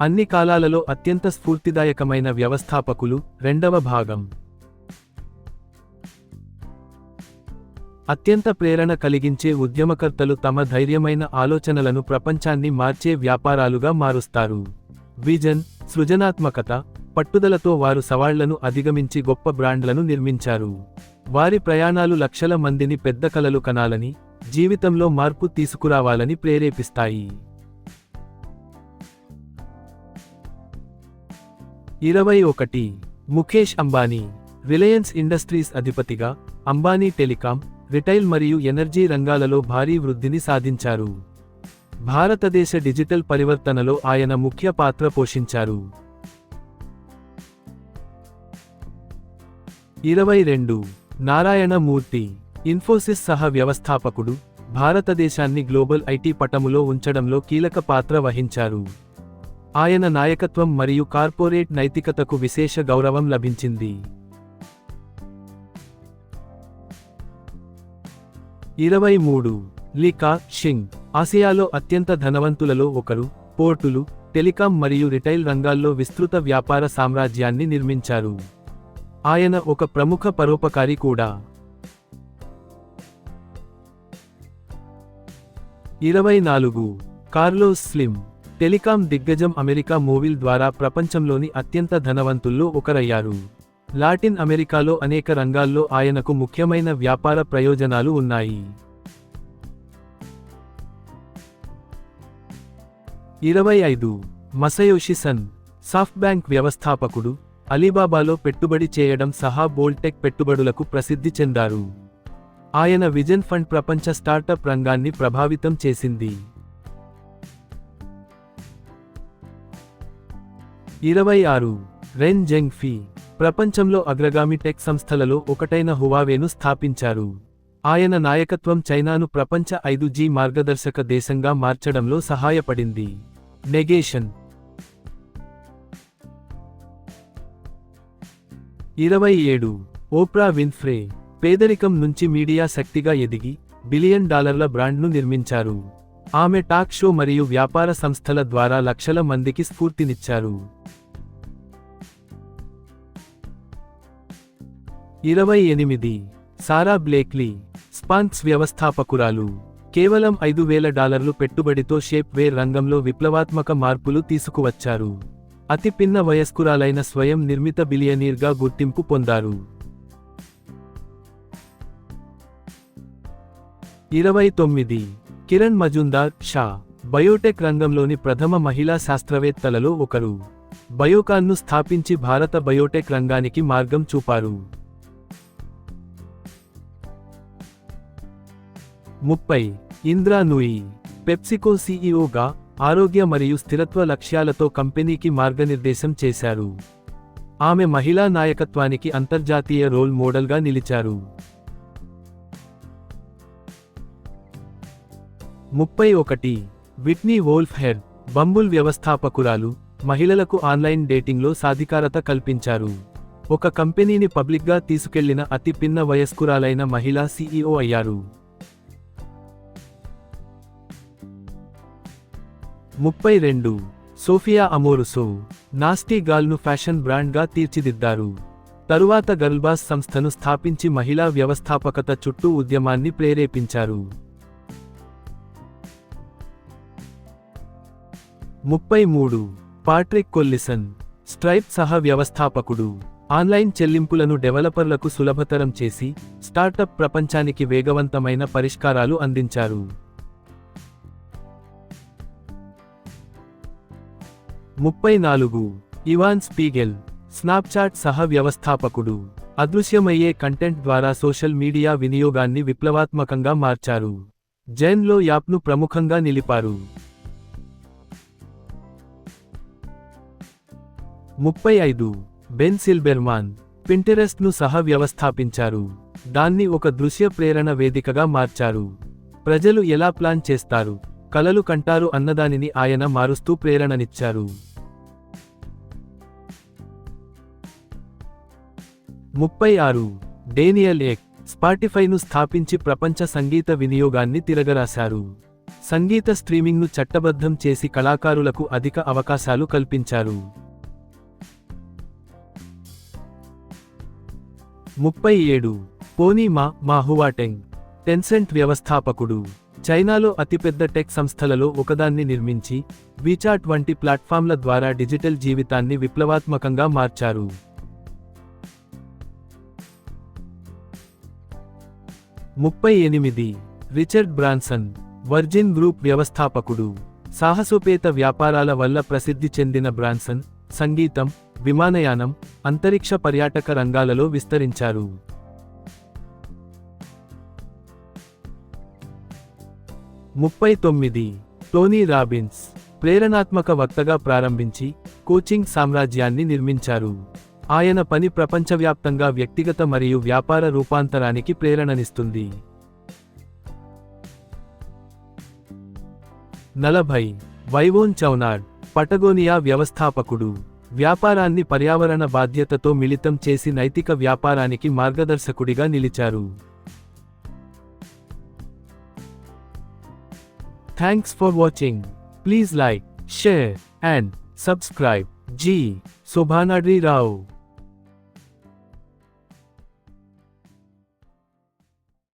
అన్ని కాలాలలో అత్యంత స్ఫూర్తిదాయకమైన వ్యవస్థాపకులు రెండవ భాగం. అత్యంత ప్రేరణ కలిగించే ఉద్యమకర్తలు తమ ధైర్యమైన ఆలోచనలను ప్రపంచాన్ని మార్చే వ్యాపారాలుగా మారుస్తారు. విజన్ సృజనాత్మకత పట్టుదలతో వారు సవాళ్ళను అధిగమించి గొప్ప బ్రాండ్లను నిర్మించారు. వారి ప్రయాణాలు లక్షల మందిని పెద్ద కలలు కనాలని జీవితంలో మార్పు తీసుకురావాలని ప్రేరేపిస్తాయి. ఇరవై ఒకటి. ముఖేష్ అంబానీ రిలయన్స్ ఇండస్ట్రీస్ అధిపతిగా అంబానీ టెలికాం రిటైల్ మరియు ఎనర్జీ రంగాలలో భారీ వృద్ధిని సాధించారు. భారతదేశ డిజిటల్ పరివర్తనలో ఆయన ముఖ్య పాత్ర పోషించారు. ఇరవై రెండు. నారాయణ మూర్తి ఇన్ఫోసిస్ సహ వ్యవస్థాపకుడు భారతదేశాన్ని గ్లోబల్ ఐటీ పటములో ఉంచడంలో కీలక పాత్ర వహించారు. ఆయన నాయకత్వం మరియు కార్పొరేట్ నైతికతకు విశేష గౌరవం లభించింది. ఇరవై మూడు. లీకా షింగ్ ఆసియాలో అత్యంత ధనవంతులలో ఒకరు పోర్టులు టెలికాం మరియు రిటైల్ రంగాల్లో విస్తృత వ్యాపార సామ్రాజ్యాన్ని నిర్మించారు. ఆయన ఒక ప్రముఖ పరోపకారి కూడా. ఇరవై నాలుగు. కార్లోస్ స్లిమ్ టెలికాం దిగ్గజం అమెరికా మూవీల్ ద్వారా ప్రపంచంలోని అత్యంత ధనవంతుల్లో ఒకరయ్యారు. లాటిన్ అమెరికాలో అనేక రంగాల్లో ఆయనకు ముఖ్యమైన వ్యాపార ప్రయోజనాలు ఉన్నాయి. ఇరవై ఐదు. మసయోషిసన్ సాఫ్ట్ బ్యాంక్ వ్యవస్థాపకుడు అలీబాబాలో పెట్టుబడి చేయడం సహా బోల్టెక్ పెట్టుబడులకు ప్రసిద్ధి చెందారు. ఆయన విజన్ ఫండ్ ప్రపంచ స్టార్టప్ రంగాన్ని ప్రభావితం చేసింది. ఇరవై ఆరు రెన్ జెంగ్ ఫీ ప్రపంచంలో అగ్రగామి టెక్ సంస్థలలో ఒకటైన హువావేను స్థాపించారు. ఆయన నాయకత్వం చైనాను ప్రపంచ ఐదు జీ మార్గదర్శక దేశంగా మార్చడంలో సహాయపడింది. నెగేషన్. ఇరవై ఏడు ఓప్రా విన్ఫ్రే పేదరికం నుంచి మీడియా శక్తిగా ఎదిగి బిలియన్ డాలర్ల బ్రాండ్ను నిర్మించారు. ఆమె టాక్ షో మరియు వ్యాపార సంస్థల ద్వారా లక్షల మందికి స్ఫూర్తినిచ్చారు. ఇరవై ఎనిమిది. సారా బ్లేక్లీ స్పాన్స్ వ్యవస్థాపకురాలు. కేవలం ఐదు వేల డాలర్లు పెట్టుబడితో షేప్ వేర్ రంగంలో విప్లవాత్మక మార్పులు తీసుకువచ్చారు. అతి పిన్న వయస్కురాలైన స్వయం నిర్మిత బిలియనీర్గా గుర్తింపు పొందారు. ఇరవై తొమ్మిది. కిరణ్ మజుందార్ షా. బయోటెక్ రంగంలోని ప్రథమ మహిళా శాస్త్రవేత్తలలో ఒకరు. బయోకాన్ను స్థాపించి భారత బయోటెక్ రంగానికి మార్గం చూపారు. ముప్పై. ఇంద్రా నూయి. పెప్సికో సీఈఓగా ఆరోగ్య మరియు స్థిరత్వ లక్ష్యాలతో కంపెనీకి మార్గనిర్దేశం చేశారు. ఆమె మహిళా నాయకత్వానికి అంతర్జాతీయ రోల్ మోడల్గా నిలిచారు. ముప్పై ఒకటి. విట్నీ వోల్ఫ్ హెడ్ బంబుల్ వ్యవస్థాపకురాలు మహిళలకు ఆన్లైన్ డేటింగ్లో సాధికారత కల్పించారు. ఒక కంపెనీని పబ్లిక్గా తీసుకెళ్ళిన అతి పిన్న వయస్కురాలైన మహిళా సీఈఓ అయ్యారు. ముప్పై రెండు. సోఫియా అమోరుసో నాస్టీ గాల్ను ఫ్యాషన్ బ్రాండ్గా తీర్చిదిద్దారు. తరువాత గర్ల్బాస్ సంస్థను స్థాపించి మహిళా వ్యవస్థాపకత చుట్టూ ఉద్యమాన్ని ప్రేరేపించారు. ముప్పై మూడు. పాట్రిక్ కొల్లిసన్ స్ట్రైప్ సహ వ్యవస్థాపకుడు. ఆన్లైన్ చెల్లింపులను డెవలపర్లకు సులభతరం చేసి స్టార్టప్ ప్రపంచానికి వేగవంతమైన పరిష్కారాలు అందించారు. ముప్పై నాలుగు ఇవాన్ స్పీగెల్ స్నాప్చాట్ సహ వ్యవస్థాపకుడు అదృశ్యమయ్యే కంటెంట్ ద్వారా సోషల్ మీడియా వినియోగాన్ని విప్లవాత్మకంగా మార్చారు. జైన్లో యాప్ను ప్రముఖంగా నిలిపారు. ముప్పై ఐదు బెన్ సిల్బెర్మాన్ పింటెరెస్ట్ను సహ వ్యవస్థాపించారు. దాన్ని ఒక దృశ్య ప్రేరణ వేదికగా మార్చారు. ప్రజలు ఎలా ప్లాన్ చేస్తారు? కలలు కంటారు అన్నదానిని ఆయన మారుస్తూ ప్రేరణనిచ్చారు. ముప్పై ఆరు. డేనియల్ ఎక్ స్పాటిఫైను స్థాపించి ప్రపంచ సంగీత వినియోగాన్ని తిరగరాశారు. సంగీత స్ట్రీమింగ్ను చట్టబద్ధం చేసి కళాకారులకు అధిక అవకాశాలు కల్పించారు. ముప్పై ఏడు. పోనీ మా మాహువాటెంగ్ టెన్సెంట్ వ్యవస్థాపకుడు. చైనాలో అతిపెద్ద టెక్ సంస్థలలో ఒకదాన్ని నిర్మించి వీచాట్ వంటి ప్లాట్ఫామ్ల ద్వారా డిజిటల్ జీవితాన్ని విప్లవాత్మకంగా మార్చారు. ముప్పై ఎనిమిది. రిచర్డ్ బ్రాన్సన్ వర్జిన్ గ్రూప్ వ్యవస్థాపకుడు. సాహసోపేత వ్యాపారాల వల్ల ప్రసిద్ధి చెందిన బ్రాన్సన్ సంగీతం విమానయానం అంతరిక్ష పర్యాటక రంగాలలో విస్తరించారు. ముప్పై తొమ్మిది టోనీ రాబిన్స్ ప్రేరణాత్మక వక్తగా ప్రారంభించి కోచింగ్ సామ్రాజ్యాన్ని నిర్మించారు. ఆయన పని ప్రపంచవ్యాప్తంగా వ్యక్తిగత మరియు వ్యాపార రూపాంతరానికి ప్రేరణనిస్తుంది. నలభై వైవోన్ చౌనాడ్ పటగోనియా వ్యవస్థాపకుడు వ్యాపారాన్ని పర్యావరణ బాధ్యతతో మిళితం చేసి నైతిక వ్యాపారానికి మార్గదర్శకుడిగా నిలిచారు. Thanks for watching. Please like, share, and subscribe. G. Sobhanadri Rao.